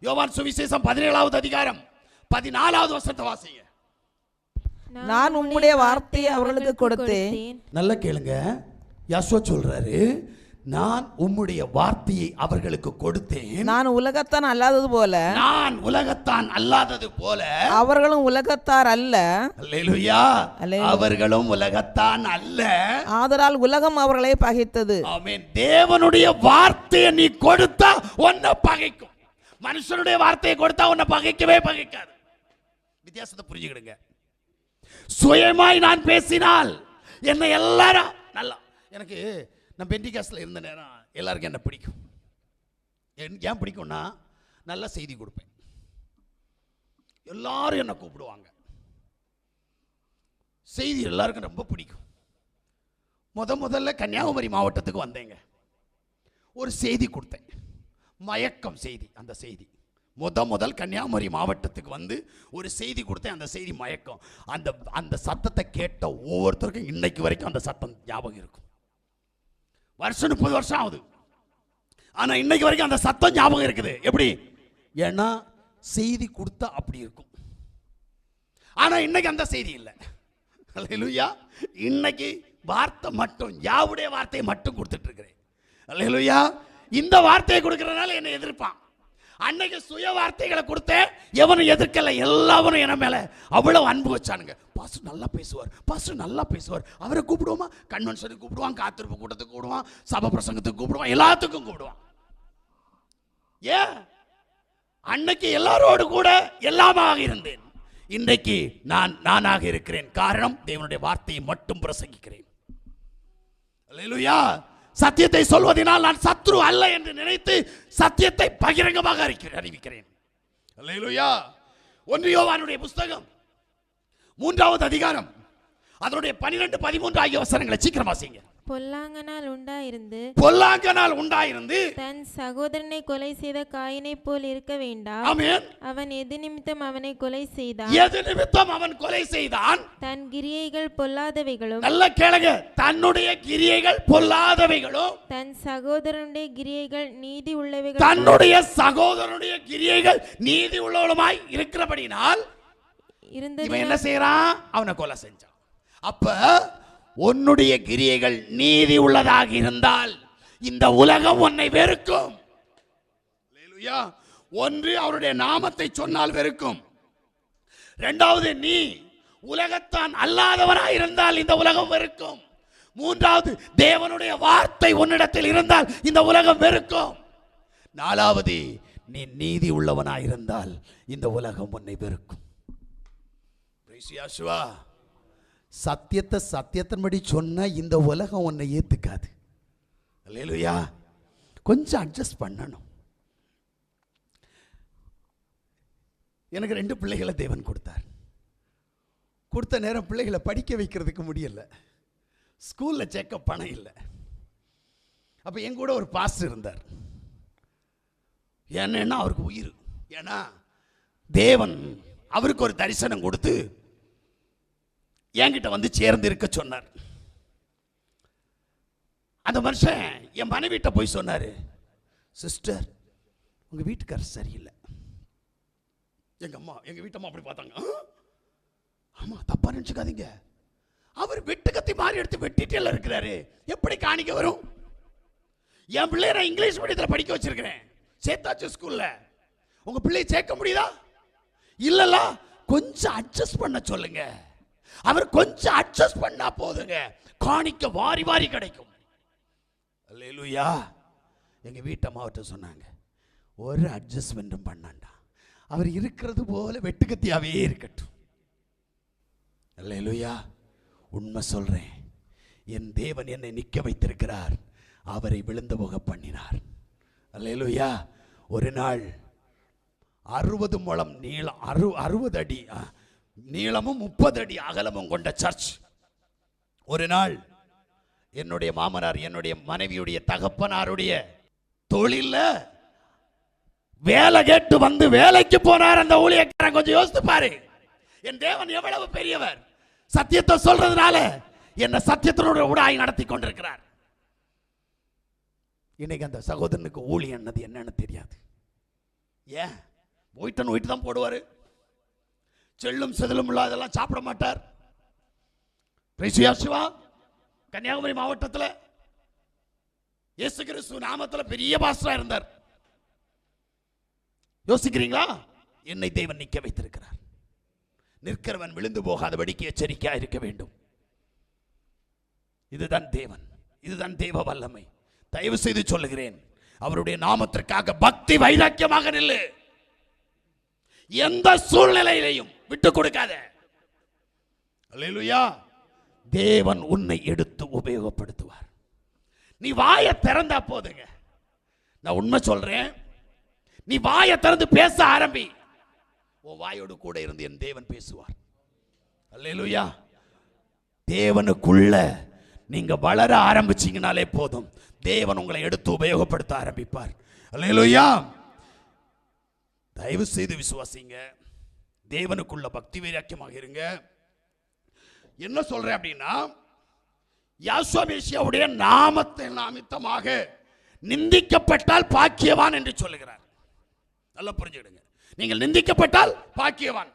யோவான் சுவிசேஷம் பதினேழாவது அதிகாரம் பதினாலாவது வசனத்தை வாசிங்க. நான் உம்முடைய வார்த்தையை அவர்களுக்கு கொடுத்தேன். நல்லா கேளுங்க. யசோ சொல்றாரு நான் உம்முடைய வார்த்தையை அவர்களுக்கு கொடுத்தேன். நான் உலகத்தான் அல்லாதது போல. நான் உலகத்தான் அல்லாதது போல. அவர்களும் உலகத்தார் அல்ல. அல்லேலூயா. அல்லேலூயா. அவர்களும் உலகத்தான் அல்ல. ஆதலால் உலகம் அவர்களை பகைத்தது. ஆமென். தேவனுடைய வார்த்தையை நீ கொடுத்தா உன்னை பகைக்கும். மனுஷனுடைய வார்த்தையை கொடுத்தா உன்னை பகைக்கவே பகைக்காது. வித்தியாசத்தை புரிஞ்சுக்கிடுங்க. சுயமாய் நான் பேசினால் என்னை எல்லாரும் நல்லா எனக்கு நான் பெண்டிகாஸ்ல இருந்த நேரம் எல்லாருக்கும் என்ன பிடிக்கும். ஏன் ஏன் பிடிக்கும்னா நல்ல செய்தி கொடுப்பேன். எல்லாரும் என்னை கூப்பிடுவாங்க. செய்தி எல்லாருக்கும் ரொம்ப பிடிக்கும். முத முதல்ல கன்னியாகுமரி மாவட்டத்துக்கு வந்தேங்க. ஒரு செய்தி கொடுத்தேன். மயக்கம் செய்தி அந்த செய்தி. முத முதல் கன்னியாகுமரி மாவட்டத்துக்கு வந்து ஒரு செய்தி கொடுத்தேன் அந்த செய்தி மயக்கம். அந்த அந்த சத்தத்தை கேட்ட ஒவ்வொருத்தருக்கும் இன்னைக்கு வரைக்கும் அந்த சத்தம் ஞாபகம் இருக்கும். வருஷம் முப்பது வருஷம் ஆகுது. ஆனால் இன்னைக்கு வரைக்கும் அந்த சத்தம் ஞாபகம் இருக்குது. எப்படி? ஏன்னா செய்தி கொடுத்தா அப்படி இருக்கும். ஆனால் இன்னைக்கு அந்த செய்தி இல்லை. லுய்யா இன்னைக்கு வார்த்தை மட்டும் யாவுடைய வார்த்தையை மட்டும் கொடுத்துட்டு இருக்கிறேன். அல்லேலூயா. இந்த வார்த்தையை கொடுக்கறதுனால என்னை எதிர்ப்பான். அன்னைக்கு சுய வார்த்தைகளை கொடுத்தேன் எவனும் எதிர்க்கல எல்லாவரும் என மேல அவ்வளவு அன்பு வச்சானுங்க. பாஸ்டர் நல்லா பேசுவார் பாஸ்டர் நல்லா பேசுவார். அவரை கூப்பிடுவோமா? கன்வென்ஷனுக்கு கூப்பிடுவான் காத்திருப்பு கூட்டத்துக்கு கூப்பிடுவான் சபை பிரசங்கத்துக்கு கூப்பிடுவான் எல்லாத்துக்கும் கூப்பிடுவான். ஏன்? அன்னைக்கு எல்லாரோடு கூட எல்லாமாக இருந்தேன். இன்றைக்கு நான் நானாக இருக்கிறேன். காரணம் தேவனுடைய வார்த்தையை மட்டும் பிரசங்கிக்கிறேன். இல்லையா சத்தியத்தை சொல்வதனால் நான் சத்ரு அல்ல என்று நினைத்து சத்தியத்தை பகிரங்கமாக அறிக்கிறேன் அறிவிக்கிறேன். அல்லேலூயா. ஒன்று யோவானுடைய புஸ்தகம். மூன்றாவது அதிகாரம். அதனுடைய பனிரெண்டு பதிமூன்று ஆகிய வசனங்களை சீக்கிரமா செய்யுங்க பொல்லாங்கனால் உண்டாயிருந்து பொல்லாங்கனால் உண்டாயிருந்து தன் சகோதரனை கொலை செய்த காயினைப் போல் இருக்க வேண்டாம். ஆமென். அவன் எது நிமித்தம் அவனை கொலை செய்தான்? எது நிமித்தம் அவன் கொலை செய்தான்? தன் கிரியைகள் பொல்லாதவைகளும் நல்ல கேளுங்க. தன்னுடைய கிரியைகள் பொல்லாதவைகளும் தன் சகோதரனுடைய கிரியைகள் நீதி உள்ளவைகள் தன்னுடைய சகோதரனுடைய கிரியைகள் நீதி உள்ளவளுமாய் இருக்கிறபடினால் இருந்தது இவன் என்ன செய்யறான்? அவனை கொலை செஞ்சான். அப்ப உன்னுடைய கிரியைகள் நீதி உள்ளதாக இருந்தால் இந்த உலகம் உன்னை வெறுக்கும். ஒன்று அவருடைய நாமத்தை சொன்னால் வெறுக்கும். இரண்டாவது நீ உலகத்தான் அல்லாதவனாய் இருந்தால் இந்த உலகம் வெறுக்கும். மூன்றாவது தேவனுடைய வார்த்தை உன்னிடத்தில் இருந்தால் இந்த உலகம் வெறுக்கும். நாலாவது நீ நீதி உள்ளவனாய் இருந்தால் இந்த உலகம் உன்னை வெறுக்கும். Praise சத்தியத்தை சத்தியத்தின்படி சொன்ன இந்த உலகம் உன்னை ஏற்றுக்காது இல்லையா கொஞ்சம் அட்ஜஸ்ட் பண்ணணும். எனக்கு ரெண்டு பிள்ளைகளை தேவன் கொடுத்தார். கொடுத்த நேரம் பிள்ளைகளை படிக்க வைக்கிறதுக்கு முடியல. ஸ்கூலில் சேர்க்க பணம் இல்லை. அப்போ என் கூட ஒரு பாஸ்டர் இருந்தார். என்னன்னா அவருக்கு உயிர். ஏன்னா தேவன் அவருக்கு ஒரு தரிசனம் கொடுத்து என்கிட்ட வந்து சேர்ந்து இருக்க சொன்னார். அந்த மனுஷன் என் மனைவிட்ட போய் சொன்னார் சிஸ்டர் உங்க வீட்டுக்காரர் சரியில்லை. எங்க அம்மா எங்க வீட்டம்மா அப்படி பார்த்தாங்க. ஆமாம் ஆமா தப்பா நினைச்சுக்காதீங்க. அவர் வெட்டு கத்தி மாறி எடுத்து வெட்டிட்டேல இருக்கிறாரு. எப்படி காணிக்க வரும்? என் பிள்ளைய நான் இங்கிலீஷ் மீடியத்தில் படிக்க வச்சிருக்கிறேன். சேத்தாச்சு ஸ்கூல்ல உங்க பிள்ளையை சேர்க்க முடியுதா? இல்லல்ல கொஞ்சம் அட்ஜஸ்ட் பண்ண சொல்லுங்க. அவர் கொஞ்சம் அட்ஜஸ்ட் பண்ணா போதுங்க. காணிக்க வாரி வாரி கிடைக்கும். அல்லேலூயா. எங்க வீட்டம்மாவட்ட சொன்னாங்க ஒரு அட்ஜஸ்ட்மெண்ட்டும் பண்ணாண்டா. அவர் இருக்கிறது போல வெட்டுக்கத்தியாவே இருக்கட்டும். அல்லேலூயா. உண்மை சொல்றேன் என் தேவன் என்னை நிற்க வைத்திருக்கிறார். அவரை விழுந்து போக பண்ணினார். அல்லேலூயா. ஒரு நாள் அறுபது முழம் நீளம் அறு அறுபது அடி நீளமும் முப்பது அடி அகலமும் கொண்ட சர்ச். ஒரு நாள் என்னுடைய மாமனார் என்னுடைய மனைவியுடைய தகப்பனாருடைய தொழில்ல வேலை கேட்டு வந்து வேலைக்கு போனார். அந்த ஊழியக்காரன் கொஞ்சம் யோசித்து பாரு என் தேவன் எவ்வளவு பெரியவர். சத்தியத்தை சொல்றதுனால என்ன சத்தியத்தினோட ஊடாய் நடத்தி கொண்டிருக்கிறார். இன்னைக்கு அந்த சகோதரனுக்கு ஊழியன்னது என்னன்னு தெரியாது. ஏன்? ஒயிட் ஒயிட்டு தான் போடுவார். செல்லும் செதிலும் இல்லாதெல்லாம் சாப்பிட மாட்டார். பிரைசியா சிவா. கன்னியாகுமரி மாவட்டத்தில் இயேசு கிறிஸ்து நாமத்தில் பெரிய பாஸ்டரா இருந்தார். யோசிக்கிறீங்களா? என்னை தேவன் நிற்க வைத்திருக்கிறார். நிற்கிறவன் விழுந்து போகாதபடிக்கு எச்சரிக்கையாக இருக்க வேண்டும். இதுதான் தேவன். இதுதான் தேவ வல்லமை. தயவு செய்து சொல்லுகிறேன். அவருடைய நாமத்திற்காக பக்தி வைராக்கியமாக நில்லு. எந்த சூழ்நிலையிலையும் விட்டு கொடுக்காத. தேவன் உன்னை எடுத்து உபயோகப்படுத்துவார். நீ வாயை திறந்தா போதுங்க. நான் உண்மை சொல்றேன். நீ வாயை திறந்து பேச ஆரம்பி. உன் வாயோடு கூட இருந்து என் தேவன் பேசுவார். அல்லேலூயா. தேவனுக்குள்ள நீங்க வளர ஆரம்பிச்சீங்கனாலே போதும். தேவன் உங்களை எடுத்து உபயோகப்படுத்த ஆரம்பிப்பார். அல்லேலூயா. தயவு செய்து விசுவாசிங்க. தேவனுக்குள்ள பக்தி வைராக்கியமாக இருங்க. என்ன சொல்றேன் அப்படின்னா யாசுவேசியாவுடைய நாமத்தை நாமித்தமாக நிந்திக்கப்பட்டால் பாக்கியவான் என்று சொல்லுகிறார். நல்லா புரிஞ்சுக்கிடுங்க. நீங்கள் நிந்திக்கப்பட்டால் பாக்கியவான்.